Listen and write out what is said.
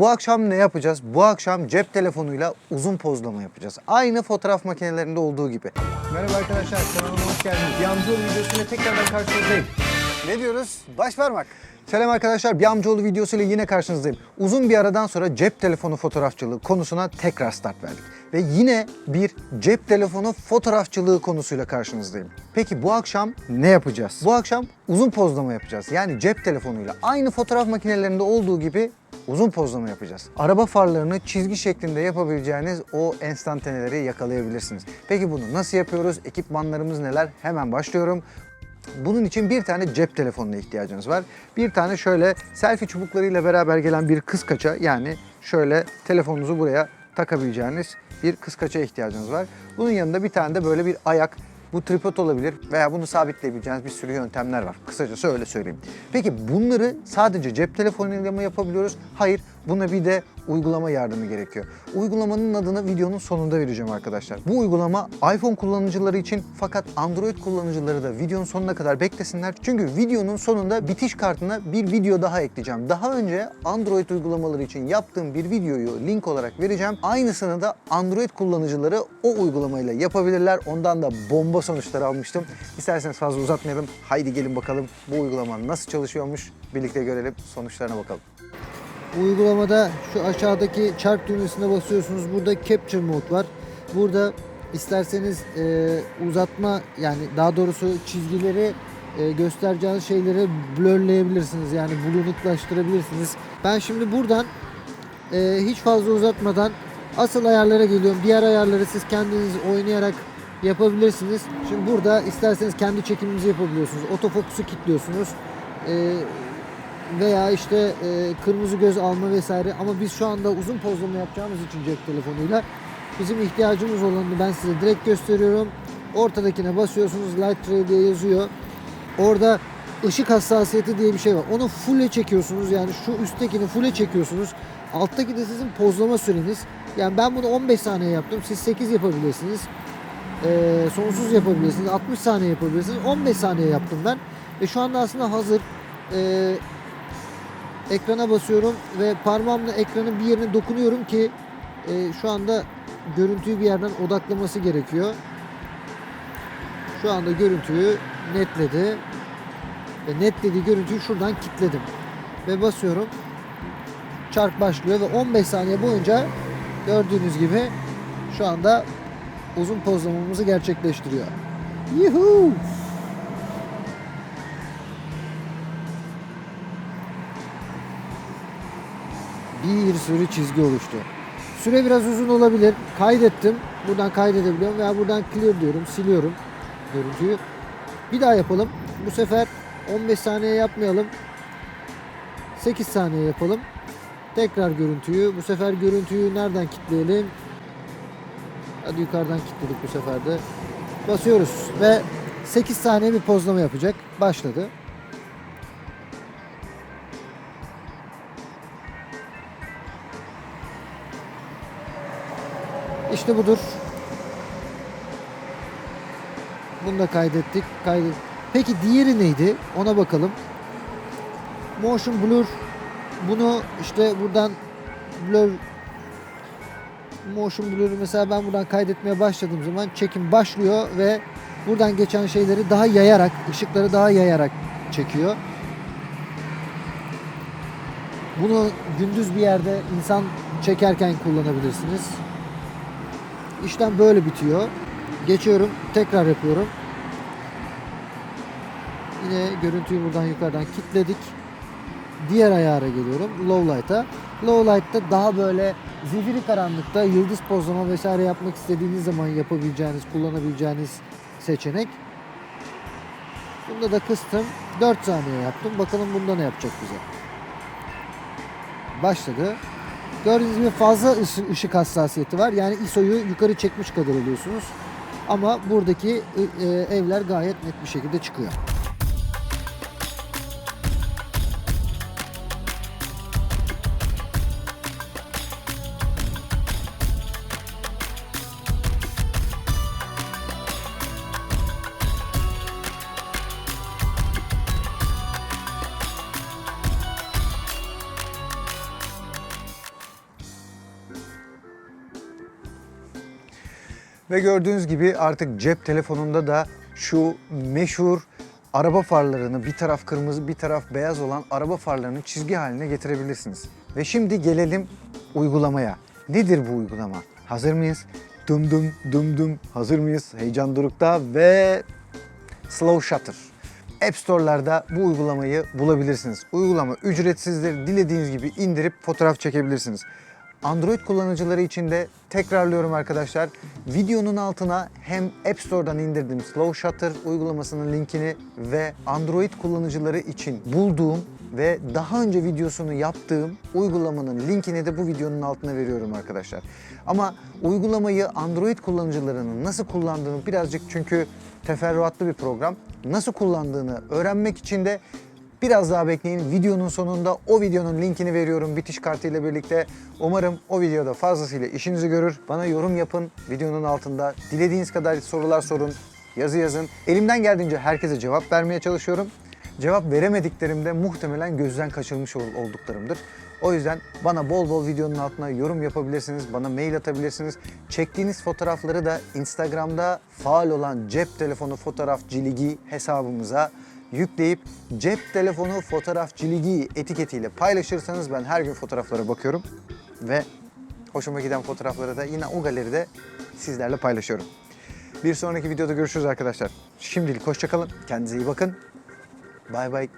Bu akşam ne yapacağız? Bu akşam cep telefonuyla uzun pozlama yapacağız. Aynı fotoğraf makinelerinde olduğu gibi. Merhaba arkadaşlar, kanalıma hoş geldiniz. Amcaoğlu videosuyla tekrardan karşınızdayım. Ne diyoruz? Baş parmak. Selam arkadaşlar, bir amcaoğlu videosuyla yine karşınızdayım. Uzun bir aradan sonra cep telefonu fotoğrafçılığı konusuna tekrar start verdik. Ve yine bir cep telefonu fotoğrafçılığı konusuyla karşınızdayım. Peki bu akşam ne yapacağız? Bu akşam uzun pozlama yapacağız. Yani cep telefonuyla aynı fotoğraf makinelerinde olduğu gibi uzun pozlama yapacağız. Araba farlarını çizgi şeklinde yapabileceğiniz o enstantaneleri yakalayabilirsiniz. Peki bunu nasıl yapıyoruz? Ekipmanlarımız neler? Hemen başlıyorum. Bunun için bir tane cep telefonuna ihtiyacınız var. Bir tane şöyle selfie çubuklarıyla beraber gelen bir kıskaça yani şöyle telefonunuzu buraya takabileceğiniz bir kıskaça ihtiyacınız var. Bunun yanında bir tane de böyle bir ayak bu tripod olabilir veya bunu sabitleyebileceğiniz bir sürü yöntemler var. Kısacası öyle söyleyeyim. Peki bunları sadece cep telefonuyla mı yapabiliyoruz? Hayır. Buna bir de uygulama yardımı gerekiyor. Uygulamanın adını videonun sonunda vereceğim arkadaşlar. Bu uygulama iPhone kullanıcıları için fakat Android kullanıcıları da videonun sonuna kadar beklesinler. Çünkü videonun sonunda bitiş kartına bir video daha ekleyeceğim. Daha önce Android uygulamaları için yaptığım bir videoyu link olarak vereceğim. Aynısını da Android kullanıcıları o uygulamayla yapabilirler. Ondan da bomba sonuçlar almıştım. İsterseniz fazla uzatmayalım. Haydi gelin bakalım bu uygulama nasıl çalışıyormuş. Birlikte görelim sonuçlarına bakalım. Uygulamada şu aşağıdaki çarp düğmesine basıyorsunuz. Burada Capture Mode var. Burada isterseniz e, uzatma yani daha doğrusu çizgileri e, göstereceğiniz şeyleri blurlayabilirsiniz. Yani bulanıklaştırabilirsiniz. Ben şimdi buradan e, hiç fazla uzatmadan asıl ayarlara geliyorum. Diğer ayarları siz kendiniz oynayarak yapabilirsiniz. Şimdi burada isterseniz kendi çekiminizi yapabiliyorsunuz. Otofokusu kilitliyorsunuz. E, veya işte e, kırmızı göz alma vesaire ama biz şu anda uzun pozlama yapacağımız için cep telefonuyla bizim ihtiyacımız olanını ben size direkt gösteriyorum. Ortadakine basıyorsunuz Light Tray diye yazıyor. Orada ışık hassasiyeti diye bir şey var. Onu full'e çekiyorsunuz yani şu üsttekini full'e çekiyorsunuz. Alttaki de sizin pozlama süreniz. Yani ben bunu 15 saniye yaptım. Siz 8 yapabilirsiniz. Ee, sonsuz yapabilirsiniz. 60 saniye yapabilirsiniz. 15 saniye yaptım ben. Ve şu anda aslında hazır. Ee, ekrana basıyorum ve parmağımla ekranın bir yerine dokunuyorum ki e, şu anda görüntüyü bir yerden odaklaması gerekiyor. Şu anda görüntüyü netledi. Ve netlediği görüntüyü şuradan kilitledim. Ve basıyorum. Çark başlıyor ve 15 saniye boyunca gördüğünüz gibi şu anda uzun pozlamamızı gerçekleştiriyor. Yuhuu! Bir sürü çizgi oluştu. Süre biraz uzun olabilir. Kaydettim. Buradan kaydedebiliyorum veya buradan clear diyorum. Siliyorum görüntüyü. Bir daha yapalım. Bu sefer 15 saniye yapmayalım. 8 saniye yapalım. Tekrar görüntüyü. Bu sefer görüntüyü nereden kilitleyelim? Hadi yukarıdan kilitledik bu sefer de. Basıyoruz ve 8 saniye bir pozlama yapacak. Başladı. İşte budur. Bunu da kaydettik. Kaydet. Peki diğeri neydi? Ona bakalım. Motion blur. Bunu işte buradan blur motion blur'u mesela ben buradan kaydetmeye başladığım zaman çekim başlıyor ve buradan geçen şeyleri daha yayarak, ışıkları daha yayarak çekiyor. Bunu gündüz bir yerde insan çekerken kullanabilirsiniz. İşlem böyle bitiyor. Geçiyorum. Tekrar yapıyorum. Yine görüntüyü buradan yukarıdan kilitledik. Diğer ayara geliyorum. Low light'a. Low light'ta daha böyle zifiri karanlıkta yıldız pozlama vesaire yapmak istediğiniz zaman yapabileceğiniz, kullanabileceğiniz seçenek. Bunda da kıstım. 4 saniye yaptım. Bakalım bunda ne yapacak bize. Başladı. Gördüğünüz gibi fazla ışık hassasiyeti var. Yani ISO'yu yukarı çekmiş kadar oluyorsunuz. Ama buradaki e, evler gayet net bir şekilde çıkıyor. Ve gördüğünüz gibi artık cep telefonunda da şu meşhur araba farlarını bir taraf kırmızı bir taraf beyaz olan araba farlarını çizgi haline getirebilirsiniz. Ve şimdi gelelim uygulamaya. Nedir bu uygulama? Hazır mıyız? Dum dum dum dum. Hazır mıyız? Heyecan dorukta ve Slow Shutter. App Store'larda bu uygulamayı bulabilirsiniz. Uygulama ücretsizdir. Dilediğiniz gibi indirip fotoğraf çekebilirsiniz. Android kullanıcıları için de tekrarlıyorum arkadaşlar. Videonun altına hem App Store'dan indirdiğim Slow Shutter uygulamasının linkini ve Android kullanıcıları için bulduğum ve daha önce videosunu yaptığım uygulamanın linkini de bu videonun altına veriyorum arkadaşlar. Ama uygulamayı Android kullanıcılarının nasıl kullandığını birazcık çünkü teferruatlı bir program. Nasıl kullandığını öğrenmek için de Biraz daha bekleyin. Videonun sonunda o videonun linkini veriyorum bitiş kartı ile birlikte. Umarım o videoda fazlasıyla işinizi görür. Bana yorum yapın videonun altında. Dilediğiniz kadar sorular sorun, yazı yazın. Elimden geldiğince herkese cevap vermeye çalışıyorum. Cevap veremediklerimde muhtemelen gözden kaçırmış ol- olduklarımdır. O yüzden bana bol bol videonun altına yorum yapabilirsiniz, bana mail atabilirsiniz. Çektiğiniz fotoğrafları da Instagram'da faal olan cep telefonu fotoğraf ciligi hesabımıza yükleyip cep telefonu fotoğraf ciligi etiketiyle paylaşırsanız ben her gün fotoğraflara bakıyorum ve hoşuma giden fotoğrafları da yine o galeride sizlerle paylaşıyorum. Bir sonraki videoda görüşürüz arkadaşlar. Şimdilik hoşçakalın. Kendinize iyi bakın. Bay bay.